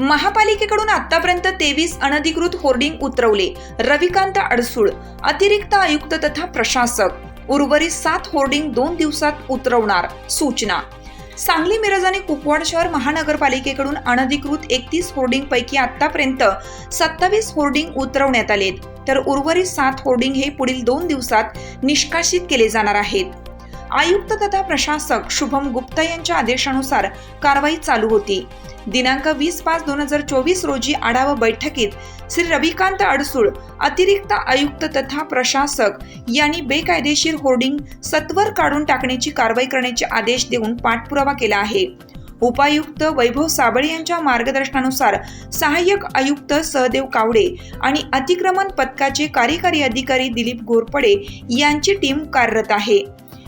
महापालिकेकडून आतापर्यंत तेवीस अनधिकृत होर्डिंग उतरवले. रविकांत अडसूळ अतिरिक्त आयुक्त तथा प्रशासक. उर्वरित सात होर्डिंग दोन दिवसात उतरवणार सूचना. सांगली मिरज आणि कुपवाड शहर महानगरपालिकेकडून अनधिकृत एकतीस होर्डिंग पैकी आतापर्यंत सत्तावीस होर्डिंग उतरवण्यात आलेत. तर उर्वरित सात होर्डिंग हे पुढील दोन दिवसात निष्कासित केले जाणार आहेत. आयुक्त तथा प्रशासक शुभम गुप्ता यांच्या आदेशानुसार कारवाई चालू होती. दिनांक वीस पाच दोन हजार चोवीस रोजी आढावा बैठकीत श्री रविकांत अडसूळ अतिरिक्त आयुक्त तथा प्रशासक यांनी बेकायदेशीर होर्डिंग सत्वर काढून टाकण्याची कारवाई करण्याचे आदेश देऊन पाठपुरावा केला आहे. उपायुक्त वैभव साबळे यांच्या मार्गदर्शनानुसार सहाय्यक आयुक्त सहदेव कावडे आणि अतिक्रमण पथकाचे कार्यकारी अधिकारी दिलीप घोरपडे यांची टीम कार्यरत आहे.